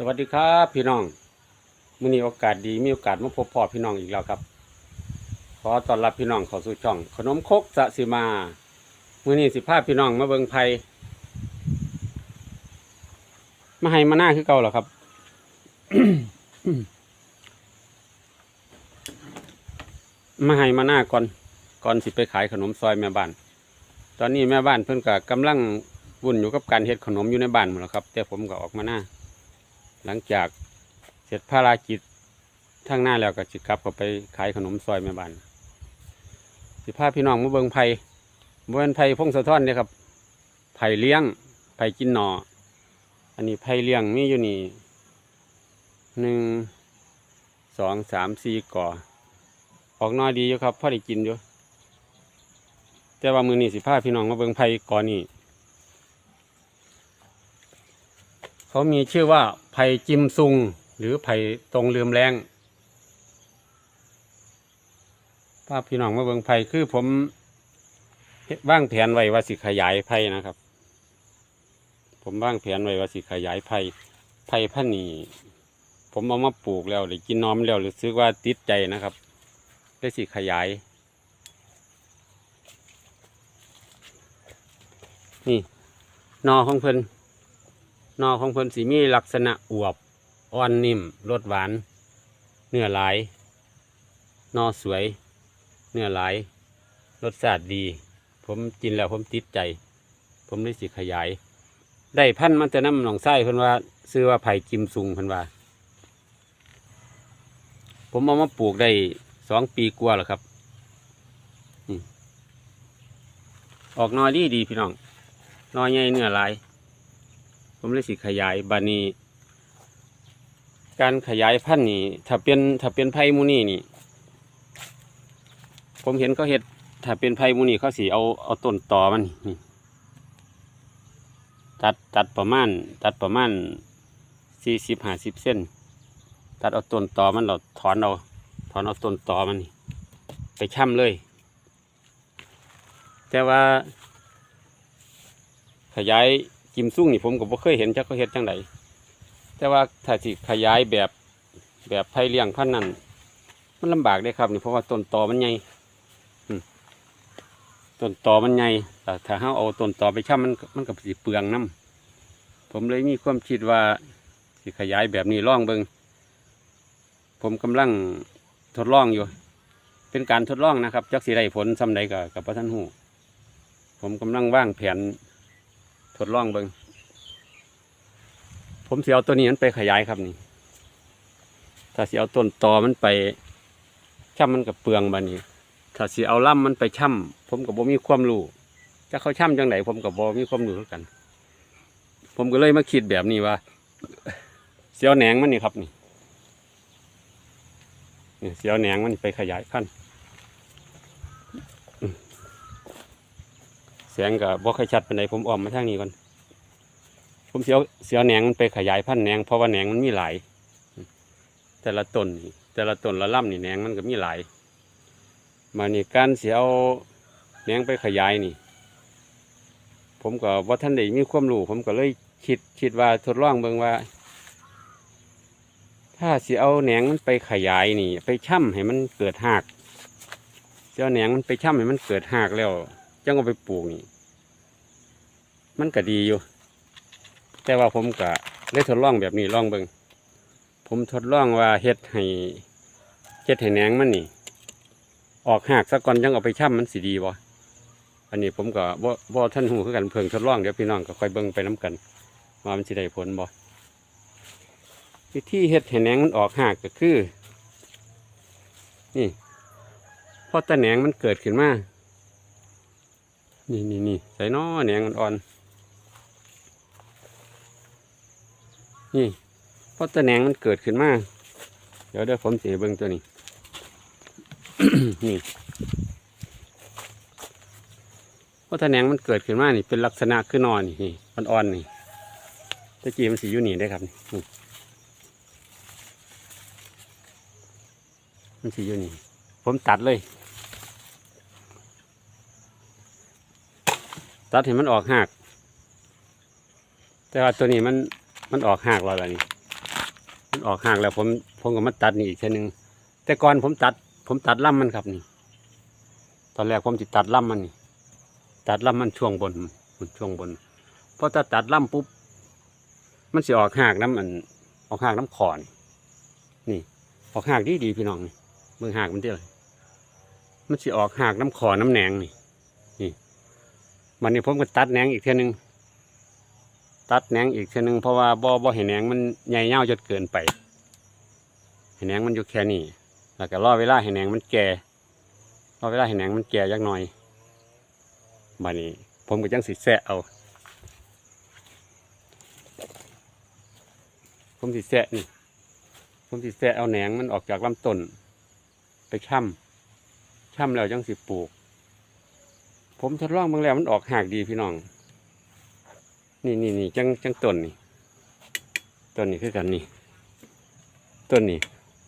สวัสดีครับพี่น้องมื้อนี้โอกาสดีมีโอกาสมาพบพ่อพี่น้องอีกแล้วครับ ขอต้อนรับพี่น้องเข้าสู่ช่อง ขนมคกสะสิมามื้อนี้สิพาพี่น้องมาเบิงไผมาให้มาหน้าคือเก่าเหรอครับมาให้มาหน้าก่อนก่อนสิไปขายขนมซอยแม่บ้าน ตอนนี้แม่บ้านเพิ่นก็กำลังวุ่นอยู่กับการเฮ็ดขนมอยู่ในบ้านหมดแล้วครับ แต่ผมก็ออกมาหน้า หลังจากเสร็จภารกิจทางหน้าแล้วก็จิกลับเข้าไปขายขนมซอยแม่บ้านสิพาพี่น้องมาเบิงไผ่บ่เป็นไผ่พงสะท้อนเด้ครับไผ่เลี้ยงไผ่กินหนออันนี้ไผ่เลี้ยงมีอยู่นี่หนึ่งสองสามสี่ก่อ ออกน้อยดีอยู่ครับพอได้กินอยู่แต่ว่ามือนี้สิพาพี่น้องมาเบิงไผ่ก่อนนี่ เขามีชื่อว่าไผ่จิมซุง หรือไผ่ตรงลืมแรงภาพพี่น้องมาเบิ่งไผ่คือผมว่างแผนไว้ว่าสิขยายไผ่นะครับ ผมว่างแผนไว้ว่าสิขยายไผ่ไผ่พันนีผมเอามาปลูกแล้วได้กินน้อมแล้วหรู้สึกว่าติดใจนะครับ ได้สิขยาย นี่นอของเพิ่น นอของเพิ่นสีมีลักษณะอวบอ่อนนิ่มรสหวาน เนื้อหลาย นอสวย เนื้อหลาย รสชาติดี ผมกินแล้วผมติดใจ ผมได้สิขยาย ได้พันธุ์มันจะน้ำหนองไส้เพิ่นว่า ซื้อว่าไผ่กิมซุงเพิ่นว่า ผมเอามาปลูกได้สองปีกว่าแล้วครับออกนอดีดีพี่น้องนอใหญ่เนื้อหลาย ผมเลยสิขยายบานีการขยายพันธุ์นี่ถ้าเป็นถ้าเป็นไผ่มูนี่นี่ ผมเห็นเขาเห็ดถ้าเป็นไผ่มูนี่เขาสีเอาเอาต้นตอมันนี่ตัดตัดประมาณ ตัดประมาณสี่สิบห้าสิบเส้น ตัดเอาต้นตอมันเราถอนเอาถอนเอาต้นตอมันนี่ไปช่ำเลย แต่ว่าขยาย กิมซุ่งนี่ผมก็บ่เคยเห็นจักเขาเฮ็ดจังไดแต่ว่าถ้าสิขยายแบบแบบไผ่เลี้ยงพันนั้นมันลำบากเด้ครับนี่เพราะว่าต้นตอมันใหญ่ต้นตอมันใหญ่แต่ถ้าเฮาเอาต้นตอไปช่ำมันมันก็สิเปลืองน้ำผมเลยมีความคิดว่าสิขยายแบบนี้ล่องเบิงผมกำลังทดลองอยู่ เป็นการทดลองนะครับจักสิได้ผลซำใดก็กับพระท่านหูผมกำลังว่างแผน ทดลองเบิงผมเสียเอาตัวนี้มันไปขยายครับนี่ ถ้าเสียเอาต้นตอมันไปช่ำมันกับเปลืองบานี้ ถ้าเสียเอาล่ำมันไปช่ำผมกับบ่มีความรู้จะเขาช่ำจังไหนผมกับบ่มีความรู้เท่ากัน ผมก็เลยมาคิดแบบนี้ว่า เสียวแหนงมันนี่ครับนี่เสียวแหนงมันไปขยายพันธุ์อืมเสงกับบ่ค่อยชัดเป็นไรผมอ้อมมาทางนี้ก่อนผมเสียวเสียวแหนงมันไปขยายพันธุ์แหนงเพราะว่าแหนงมันมีหลาย แต่ละต้นแต่ละต้นละล่ำนี่แหนงมันก็มีหลาย มานี่การเสียวแหนงไปขยายนี่ ผมก็ว่าท่านได้มีความรู้ผมก็เลยคิดคิดว่าทดลองเบิ่งว่า ถ้าเสิเอาแหนงมันไปขยายนี่ ไปช่ำให้มันเกิดหากเสียวแหนงมันไปช่ำให้มันเกิดหากแล้ว จังเอาไปปลูกนี่ มันก็ดีอยู่ แต่ว่าผมก็ได้ทดลองแบบนี้ลองเบิ่งผมทดลองว่าเฮ็ดให้เฮ็ดให้แหนงมันนี่ ออกหากสักก่อนจังเอาไปช่ำมันสิดีบ่อันนี้ผมก็บ่บ่ท่านหูคือกันเพิ่งทดลองเดี๋ยวพี่น้องก็ค่อยเบิ่งไปน้กันว่ามันสิได้ผลบ่วิธีเฮ็ดให้แหนงมันออกหากก็คือ นี่พอตะแหนงมันเกิดขึ้นมา นี่นี่นี่ใส่น้อแหนงอ่อนๆนี่พอตะแหนงมันเกิดขึ้นมา เดี๋ยวเดี๋ยวผมเสียเบิ้งตัวนี้ นี่เพอตะแหนงมันเกิดขึ้นมา นี่ เป็นลักษณะคือนอนนี่นี่อ่อนๆนี่ตะกี้มันสีอยู่นี่ได้ครับนี่มันสีอยู่นี่ ผมตัดเลย ตัดให้มันออกหากแต่ว่าตัวนี้มันมันออกหากแล้วล่ะนี่มันออกห่างแล้วผมผมก็มาตัดนี่อีกเช่นหนึ่งแต่ก่อนผมตัด ผมตัดล่ำมันครับนี่ ตอนแรกผมจะตัดล่ำมันนี่ ตัดล่ำมันช่วงบนมันช่วงบนพอถ้าตัดล่ำปุ๊บมันสิออกหากน้ำมัน ออกหากน้ำขอนนี่ ออกหากดีดีพี่น้องนี่เบิ่งหากมันเด้อมันสิออกหากน้ำขอน้ำแหนงนี่ มันนี่ผมก็ตัดแหนงอีกเท่านึง ตัดแหนงอีกเท่านึงเพราะว่าบ่บ่เห็นแหนงมันใหญ่เง่าจนเกินไปเห็นแหนงมันอยู่แค่นี้แล้วก็รอเวลาเห็นแหนงมันแก่รอเวลาเห็นแหนงมันแก่ยักหน่อยบัดนี้ ผมก็จังสิแซะเอา ผมสิแซะนี่ ผมสิแซะเอาแหนงมันออกจากลำต้นไปช่ำช่ำแล้วจังสิปลูก ผมทดลองบางแล้วมันออกหากดีพี่น้อง นี่นี่นี่จังจังต้นนี่ต้นนี้คือกันนี่ต้นนี้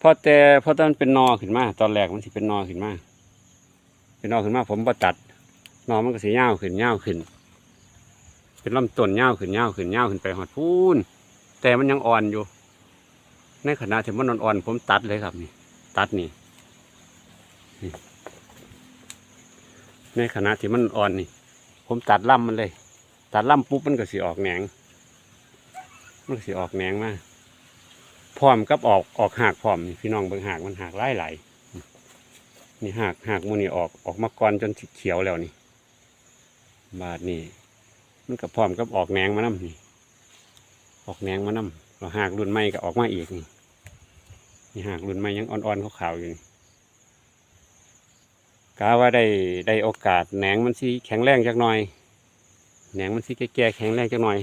พอแต่พอตอนเป็นนอขึ้นมา ตอนแรกมันสิเป็นนอขึ้นมาเป็นนอขึ้นมา ผมบ่ตัดนอมันก็สีเงาวขึ้นเงาวขึ้น เป็นลำต้นเงาวขึ้นเงาวขึ้นเงาวขึ้นไปหอดพูนแต่มันยังอ่อนอยู่ ในขณะที่มันอ่อนๆผมตัดเลยครับนี่ ตัดนี่ ในขณะที่มันอ่อนนี่ ผมตัดล่ำมันเลย ตัดล่ำปุ๊บมันก็สีออกแหนงมันสีออกแหนงมาพร้อมกับออกออกหากพร้อมนี่พี่น้องเบิ่งหากมันหากไล่ไหลนี่หากหากมูนี่ออกออกมาก่อนจนเขียวแล้วนี่ บาดนี่มันก็พร้อมกับออกแหนงมานํนี่ ออกแหนงมานํเราหากรุ่นใหม่ก็ออกมาอีกนี่นี่หากรุ่นใหม่ยังอ่อนๆขาวๆอยู่นี่ กาว่าได้ได้โอกาสแหนงมันสิแข็งแรงจักหน่อยแหนงมันสิแก่แข็งแรงจักหน่อย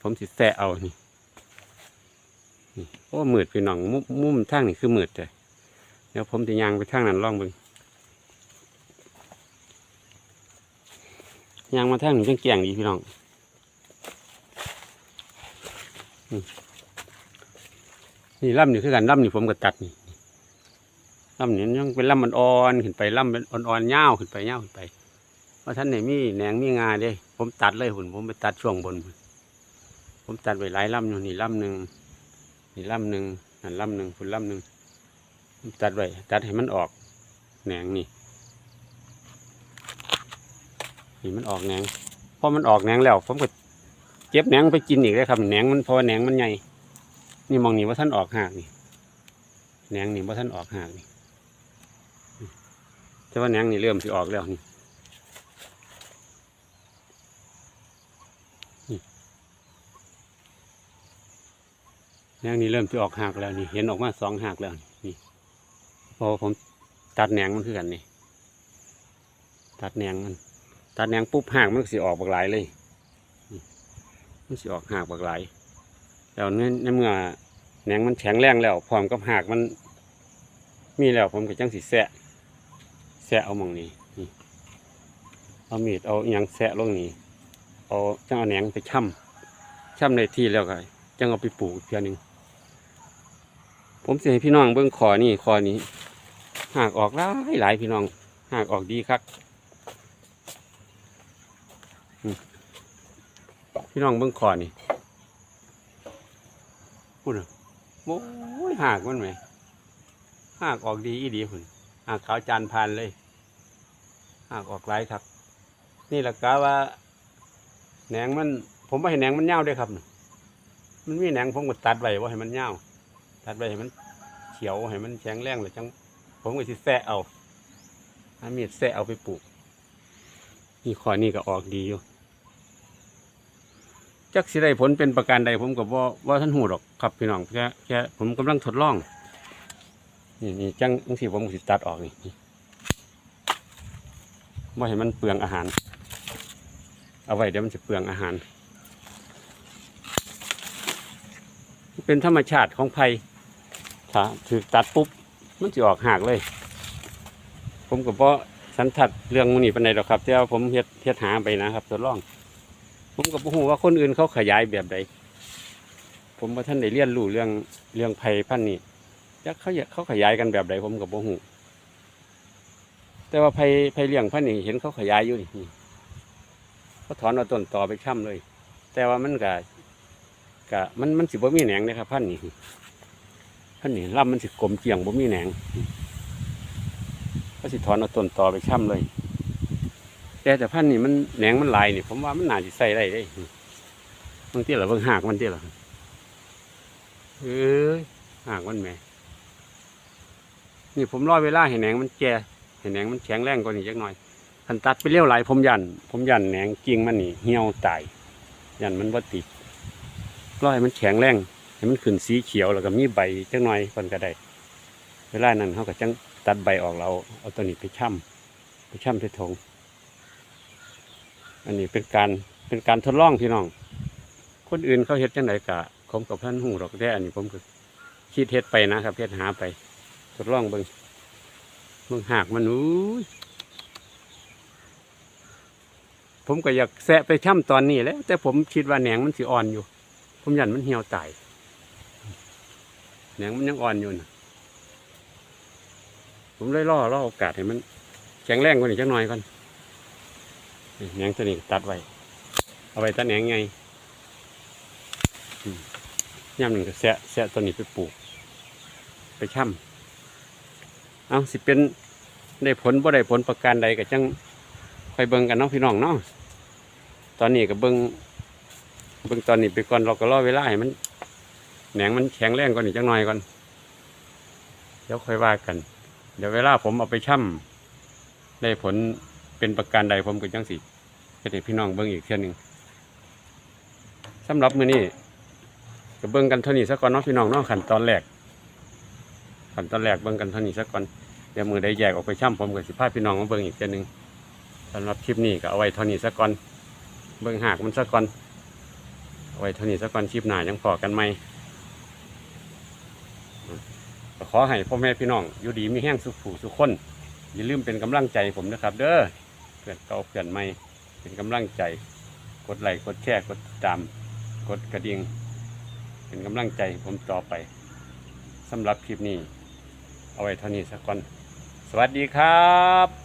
ผมสิแสะเอานี่นี่โอ้มืดพี่น้องมุมมุมทางนี่คือมืดเลยเดี๋ยวผมจะยางไปทางนั้นลองเบิ่งยางมาทางนี้จังแก่งดีพี่น้องนี่นี่ล่ำนี่คือกันล่ำนี่ผมก็ตัดนี่ ลำนี้ยังเป็นลำมันอ่อนขึ้นไปลำเป็นอ่อนๆเง่าขึ้นไปเง่าขึ้นไปว่าะท่านไหนมีแหนงมีงาเด้ ผมตัดเลยหุ่นผมไปตัดช่วงบน ผมตัดไว้หลายลำอยู่นี่ลำหนึ่งนี่ลำหนึ่งนั่นลำหนึ่งฝุ่นลำหนึ่งตัดไว้ตัดให้มันออกแหนงนี่นี่มันออกแหนงพอมันออกแหนงแล้ว ผมก็เก็บแหนงไปกินอีกเลยครับแหนงมันพราะว่าแหนงมันใหญ่นี่มองนี่ว่าท่านออกหากนี่แหนงนี่ว่าท่านออกหากนี่ แต่ว่าแหนงนี่เริ่มสิออกแล้วนี่แหนงนี่เริ่มสิออกหักแล้วนี่ เห็นออกมาสองหักแล้วนี่พอผมตัดแหนงมันคือกันนี่ ตัดแหนงมัน ตัดแหนงปุ๊บหักมันสิออกบักหลายเลยมันสิออกหักบักหลายแล้วในในเมื่อแหนงมันแข็งแรงแล้วพร้อมกับหักมัน มีแล้วผมก็จังสิแสะะเอามองนี้นี่เอามีดเอาอหยังแสะลงนี้เอาจังเอาแหนงไปช่ำช่ำในที่แล้วก็จังเอาไปปลูกอีกเพียหนึ่งผมเสิให้พี่น้องเบิ้องคอนี่คอนี้หากออกหลายหลายพี่น้องหากออกดีครับพี่น้องเบิ้องคอนี่พูดนะโอ้ยหากมันไหมหากออกดีอีดีคุณหากขาวจานพานเลย หากออกไลายครับ นี่แหละกะว่าแหนงมัน ผมว่าเห็นแหนงมันเน่าวด้วยครับ มันมีแหนงผมก็ตัดไว้ว่าให้มันเน่าวตัดไว้ให้มันเขียวให้มันแข็งแรงเลยจัง ผมก็สิแซะเอาถ้ามีดแซะเอาไปปลูก นี่ข้อนี้ก็ออกดีอยู่จักสิได้ผลเป็นประการใดผมก็บ่ว่าท่านหูดอกครับพี่น้องแค่แค่ผมกำลังทดลอง นี่นี่จังจังสิผมสิตัดออกนี่ ไม่ให้มันเปลืองอาหาร เอาไว้เดี๋ยวมันจะเปลืองอาหาร เป็นธรรมชาติของไผ่ถ้าถือตัดปุ๊บ มันจะออกหากเลย ผมก็เพราะสันทัดเรื่องมันนี่เป็นไดหรอกครับที่ว่าผมเฮ็ดเฮ็ดหาไปนะครับทดลอง ผมก็บ่ฮู้ว่าคนอื่นเขาขยายแบบใดผมว่าท่านได้เรียนรู้เรื่องเรื่องไผ่พันนี้จักเขาอยากเขาขยายกันแบบใดผมกับโบหู แต่ว่าไผ่ไผ่เลี้ยงพันนี่เห็นเขาขยายอยู่นี่เขาถอนเอาต้นต่อไปช่ำเลย แต่ว่ามันกะกะมันมันสิบ่มีแหนงนะครับ พันนี่พันนี่ลำมันสิกลมเจียงบ่มีแหนงก็สิถอนเอาต้นต่อไปช่ำเลย แต่แต่พันนี่มันแหนงมันหลายนี่ผมว่ามันน่าจะใส่ได้เด้บางทีเราเบิ่งหากมันทีละเอ้ยหากมันแหม่นี่ผมรอเวลาให้แหนงมันแก่ ให้แหนงมันแข็งแรงกว่านี้จักหน่อยคันตัดไปเลี้ยวหลายผมยัน ผมยันแหนงกิ่งมันนี่เหี่ยวตายยันมันบ่ติดรอให้มันแข็งแรงให้มันขึ้นสีเขียวแล้วก็มีใบจักหน่อยก่อนก็ได้เวลานั้นเขาก็จังตัดใบออกเราเอาตัวนี้ไปช่ำไปช่ำใส่ถุงอันนี้เป็นการเป็นการทดลองพี่น้อง คนอื่นเขาเฮ็ดจังไดกะผมกับท่านหูหรอกแต่อันนี้ผมก็คิดเฮ็ดไปนะครับเฮ็ดหาไป ทดลองเบิ่ง เบิ่งหากมันอู้ผมก็อยากแซะไปช่ำตอนนี้แล้ว แต่ผมคิดว่าแหนงมันสิอ่อนอยู่ ผมยันมันเหี่ยวตายแหนงมันยังอ่อนอยู่นะผมเลยล่อล่อโอกาสให้มัน แข็งแรงกว่านี้จักหน่อยก่อนแหนงตัวนี้ตัดไว้ เอาไว้ตัดแหนงไงอืมย่ำหนึ่งก็แสะแสะตัวนี้ไปปลูก ไปช่ำเอาสิเป็น ได้ผลบ่ได้ผลประการใดก็จังไปเบิ่งกันเนาะพี่น้องเนาะตอนนี้ก็เบิ่งเบิ่งตอนนี้ไปก่อนเราก็รอเวลาให้มันแหนงมันแข็งแรงก่อนอีกจังหน่อยก่อนเดี๋ยวค่อยว่ากัน เดี๋ยวเวลาผมเอาไปช่ำได้ผลเป็นประการใดผมก็จังสิจะได้พี่น้องเบิ่งอีกเท่ยหนึ่งสำหรับมื้อนี้ก็เบิ่งกันเท่านี้ซะก่อนเนาะพี่น้องเนาะขั้นตอนแรกขั้นตอนแรกเบิ่งกันเท่านี้ซะก่อน เดี๋ยวมือได้แยกออกไปช่ำผมก็สิพาพี่น้องมาเบิ่งอีกเท่ยหนึ่งสำหรับคลิปนี้ก็เอาไว้เท่านี้ซะก่อน เบิ่งหากมันซะก่อนเอาไว้เท่านี้ซะก่อนคลิปหน้ายังพอกันไหมขอให้พ่อแม่พี่น้องอยู่ดีมีแห้งสุขผูสุขคนอย่าลืมเป็นกำลังใจผมนะครับ เด้อเพื่อนเก่าเพื่อนใหม่เป็นกำลังใจ กดไลค์กดแชร์กดติดตาม กดกระดิ่งเป็นกำลังใจผมต่อไปสำหรับคลิปนี้ เอาไว้เท่านี้สักก่อน สวัสดีครับ